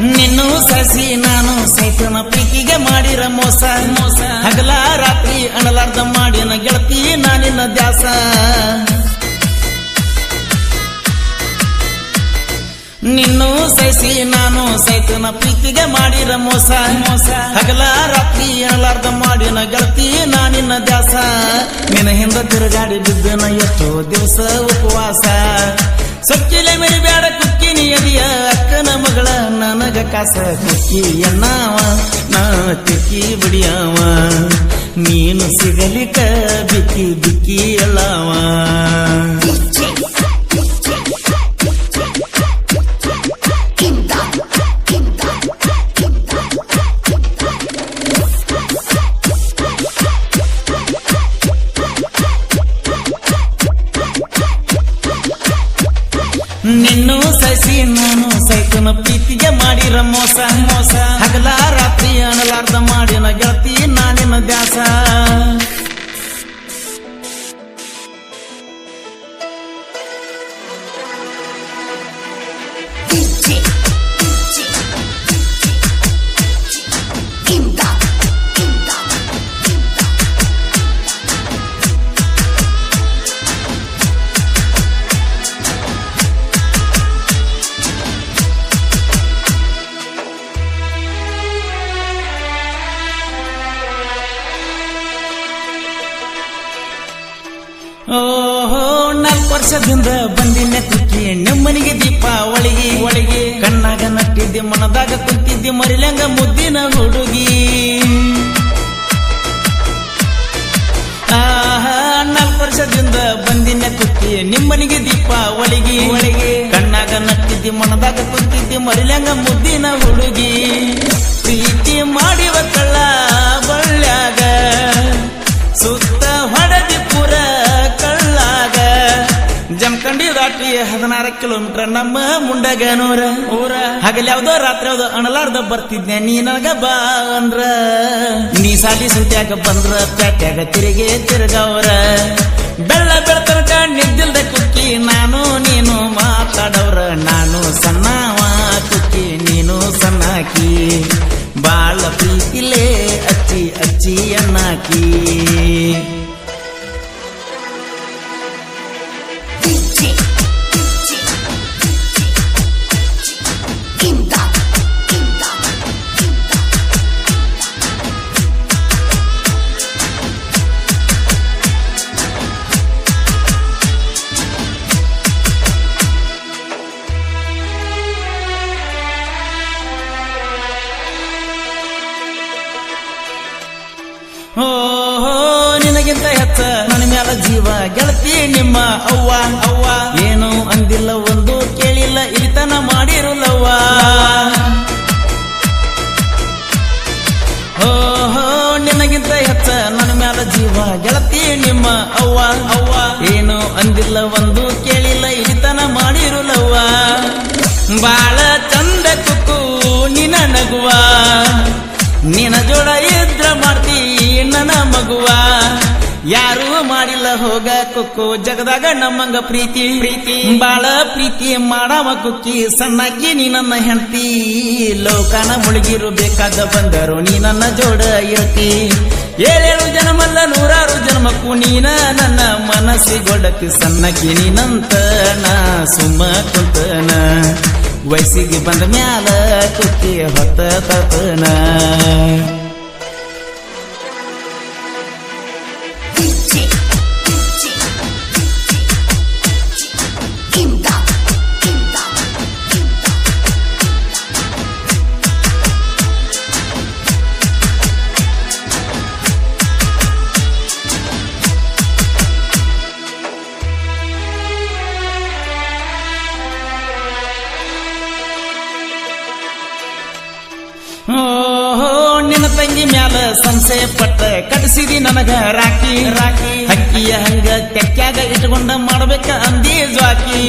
ನಿನ್ನು ಸಸಿ ನಾನು ಸೈತನ ಪ್ರೀತಿಗೆ ಮಾಡಿರ ಮೋಸ. ಮೋಸ ಹಗಲ ರಾತ್ರಿ ಅಣಲಾರ್ದ ಮಾಡಿನ ಗೆಳತಿ ನಾನಿನ ದ್ಯಾಸ. ನಿನ್ನು ಸಸಿ ನಾನು ಸೈತನ ಪ್ರೀತಿಗೆ ಮಾಡಿರ ಮೋಸ. ಮೋಸ ಹಗಲ ರಾತ್ರಿ ಅಣಲಾರ್ದ ಮಾಡಿನ ಗೆಳತಿ ನಾನಿನ ದ್ಯಾಸ. ನಿನ್ನ ಹಿಂದ ತಿರುಗಾಡಿ ಬಿದ್ದನ ಎಷ್ಟೋ ದಿವಸ ಉಪವಾಸ. ಸೊಕ್ಕಿಲೆ ಮೇರಿ ಕಾಸ ಕುಕ್ಕಿ ಎನ್ನಾವ ನಾ ತಿಕ್ಕಿ ಬಿಡಿಯವ. ನೀನು ಸಿಗಲಿಕ ಬಿಕ್ಕಿ ಬಿಕ್ಕಿ ಎಲ್ಲವ ನಿನ್ನೂ ಸಸಿ ನಾನು ಸೈತನ ಪ್ರೀತಿಗೆ ಮಾಡಿರ ಮೋಸ ಮೋಸ. ಹಗಲ ರಾತ್ರಿ ಅನಲಾರ್ದ ಮಾಡಿನ ಗೆಳತಿ ನಾನಿನ ದ್ಯಾಸ. ವರ್ಷದಿಂದ ಬಂದಿನ ಕುಕ್ಕಿ ನಮ್ಮನಿಗೆ ದೀಪಾವಳಿಗೆ ಒಳಗೆ ಕಣ್ಣಾಗ ನಟ್ಟಿದ್ದೆ, ಮನದಾಗ ಕುಂತಿದ್ದೆ, ಮರಿಲಂಗ ಮುದ್ದಿನ ಹುಡುಗಿ. ನಾಲ್ಕು ವರ್ಷದಿಂದ ಬಂದಿನ ಕುಕ್ಕಿ ನಿಮ್ಮನಿಗೆ ದೀಪಾವಳಿಗೆ, ಒಳಗೆ ಕಣ್ಣಾಗ ನಟ್ಟಿದ್ದೆ, ಮನದಾಗ ಕುಂತಿದ್ದೆ, ಮರಿಲಂಗ ಮುದ್ದಿನ ಹುಡುಗಿ. ಪ್ರೀತಿ ಮಾಡಿವ ಕಳ್ಳ ಬಳ್ಳ್ಯಾಗ ದಾಟಿ ಹದಿನಾರು ಕಿಲೋಮೀಟರ್ ನಮ್ಮ ಮುಂಡಗನೂರ ಊರ ಹಗಲ್ ಯಾವ್ದೋ ರಾತ್ರಿ ಯಾವ್ದೋ ಅಣಲಾರ್ದ ಬರ್ತಿದ್ನೆ, ನೀ ನನಗ ಬಾ ಅಂದ್ರ. ನೀ ಸಾಲಿ ಸುಟ್ಯಾಗ ಬಂದ್ರ, ಪ್ಯಾಟ್ಯಾಗ ತಿರುಗಿ ತಿರುಗವ್ರ. ಬೆಳ್ಳ ಬೆಳ್ತನಕ ನಿದ್ದಿಲ್ದ ಕುಕ್ಕಿ, ನಾನು ನೀನು ಮಾತಾಡವ್ರ. ನಾನು ಸಣ್ಣವ ಕುಕ್ಕಿ, ನೀನು ಸಣ್ಣಾಕಿ. ಬಾಳ ಪ್ರೀತಿಲೇ ಅಚ್ಚಿ ಅಚ್ಚಿ ಅನ್ನಾಕಿ. ಹೆಚ್ಚ ನನ್ನ ಮ್ಯಾಲ ಜೀವ ಗೆಳತಿ ನಿಮ್ಮ ಅವ್ವ ಅವ್ವ. ಏನು ಅಂದಿಲ್ಲ, ಒಂದು ಕೇಳಿಲ್ಲ ಇರಿತನ ಮಾಡಿರುಲ್ಲವ್ವ ಹೋ ನಿನಗಿಂತ ಹೆಚ್ಚ ನನ್ನ ಮ್ಯಾಲ ಜೀವ ಗೆಳತಿ ನಿಮ್ಮ ಅವ್ವ ಅವ್ವ. ಏನು ಅಂದಿಲ್ಲ, ಒಂದು ಕೇಳಿಲ್ಲ, ಇಳಿತನ ಮಾಡಿರುಲ್ಲವ್ವ ಬಾಳ ಚಂದ ಕುಕ್ಕು ನಿನ ನಗುವ. ನಿನ ಜೋಡ ಇದ್ರ ಮಾಡ್ತಿ ನನ್ನ ಮಗುವ. ಯಾರು ಮಾಡಿಲ್ಲ ಹೋಗ ಕುಕ್ಕು ಜಗದಾಗ ನಮ್ಮಂಗ ಪ್ರೀತಿ. ಪ್ರೀತಿ. ಬಾಳ ಪ್ರೀತಿ ಮಾಡವ ಕುಕ್ಕಿ ಸಣ್ಣಕ್ಕಿ ನೀ ನನ್ನ ಹೆಂಡತಿ. ಲೋಕನ ಮುಳುಗಿರು ಬೇಕಾದ ಬಂದರು ನೀ ನನ್ನ ಜೋಡ ಇರತಿ ಏಳೇಳು ಜನ್ಮಲ್ಲ ನೂರಾರು ಜನ್ಮಕ್ಕೂ ನೀನ ನನ್ನ ಮನಸ್ಸಿಗೊಡತಿ ಸಣ್ಣಕ್ಕಿ ನೀನಂತ ನಾ ಸುಮ್ಮ ಕುಂತನ. ವಯಸ್ಸಿಗೆ ಬಂದ ಮ್ಯಾಲ ಕುಕ್ಕಿ ಹೊತ್ತ ತತನ ನಿನ್ನ ತಂಗಿ ಮ್ಯಾಲ ಸಂಶಯ ಪಟ್ಟ ಕಟ್ಸಿದಿ ನನಗ ರಾಕಿ. ರಾಕಿ. ಹಕ್ಕಿಯ ಹಂಗ ತೆಕ್ಕ್ಯಾಗ ಇಟ್ಕೊಂಡ ಮಾಡ್ಬೇಕ ಅಂದಿ ಜ್ವಾಕಿ.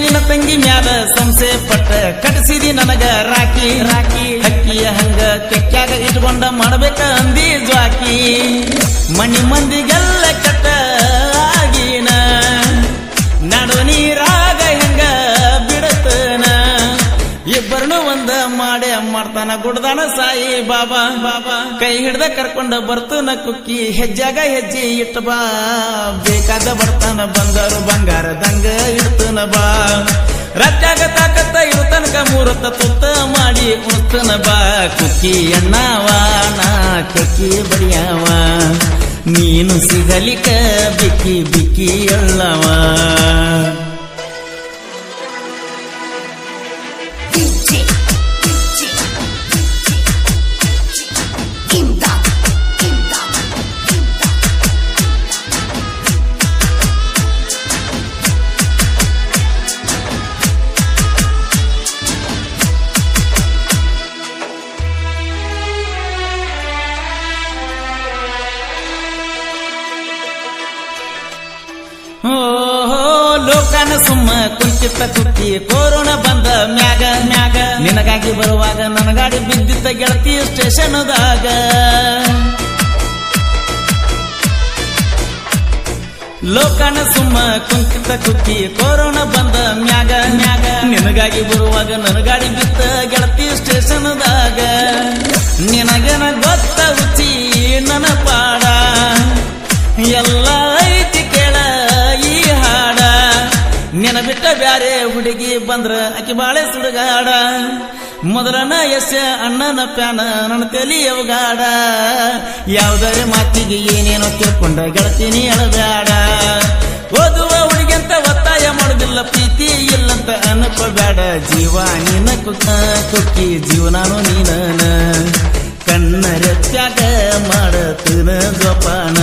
ನಿನ್ನ ತಂಗಿ ಮ್ಯಾಲ ಸಂಶಯ ಪಟ್ಟ ಕಟ್ಸಿದಿ ನನಗ ರಾಕಿ. ರಾಕಿ. ಹಕ್ಕಿಯ ಹಂಗ ತೆಕ್ಕ್ಯಾಗ ಇಟ್ಕೊಂಡ ಮಾಡ್ಬೇಕ ಅಂದಿ ಜ್ವಾಕಿ. ಮಣಿ ಮಂದಿಗೆಲ್ಲ ಗುಡ್ದಾನ ಸಾಯಿ ಬಾಬಾ. ಬಾಬಾ ಕೈ ಹಿಡ್ದ ಕರ್ಕೊಂಡ ಬರ್ತನ ಕುಕ್ಕಿ, ಹೆಜ್ಜಾಗ ಹೆಜ್ಜೆ ಇಟ್ಟ ಬಾ. ಬೇಕಾದ ಬರ್ತಾನ ಬಂಗಾರು ಬಂಗಾರ ದಂಗ ಇಡ್ತನ ಬಾ. ರಕ್ಕಾಗ ತಾಕತ್ತ ಇರು ತನಕ ಮೂರತ್ತ ತುತ್ತ ಮಾಡಿ ಉಣ್ತನ ಬಾ. ಕುಕ್ಕಿ ಎಣ್ಣವ ನಾ ಕುಕ್ಕಿ ಬಡಿಯವ. ನೀನು ಸಿಗಲಿಕ ಬಿಕ್ಕಿ ಬಿಕ್ಕಿ ಎಳ್ಳವ ಸುಮ್ಮ ಕುಂಚಿತ್ತ ಕುತ್ತಿ ಕೋರೋಣ ಬಂದ ಮ್ಯಾಗ ಮ್ಯಾಗ. ನಿನಗಾಗಿ ಬರುವಾಗ ನನ್ನ ಗಾಡಿ ಬಿದ್ದಿತ್ತ ಗೆಳತಿ ಸ್ಟೇಷನ್ದಾಗ. ಲೋಕನ ಸುಮ್ಮ ಕುಂಚಿತ ಕುತ್ತಿ ಕೋರೋಣ ಬಂದ ಮ್ಯಾಗ ಮ್ಯಾಗ. ನಿನಗಾಗಿ ಬರುವಾಗ ನನ್ನ ಬಿಟ್ಟ ಬ್ಯಾರೆ ಹುಡುಗಿ ಬಂದ್ರ ಆಕಿ ಬಾಳೆ ಸುಡುಗಾಡ. ಮೊದಲನ ಎಸ್ ಅಣ್ಣನ ಪ್ಯಾನ ನನ್ನ ತಲಿ ಅವಗಾಡ. ಯಾವ್ದಾರೆ ಮಾತಿಗೆ ಏನೇನೋ ಕೇಳ್ಕೊಂಡ ಗೆಳತೀನಿ ಅಳಬ್ಯಾಡ. ಓದುವ ಹುಡುಗಿಂತ ಒತ್ತಾಯ ಮಾಡುದಿಲ್ಲ, ಪ್ರೀತಿ ಇಲ್ಲಂತ ಅನ್ಕೋಬೇಡ ಜೀವ ನೀನ ಕುಕ್ಕ, ಕುಕ್ಕಿ ಜೀವನಾನು ನೀನ ಕಣ್ಣ ತ್ಯಾಗ ಮಾಡತನ ಜೋಪಾನ.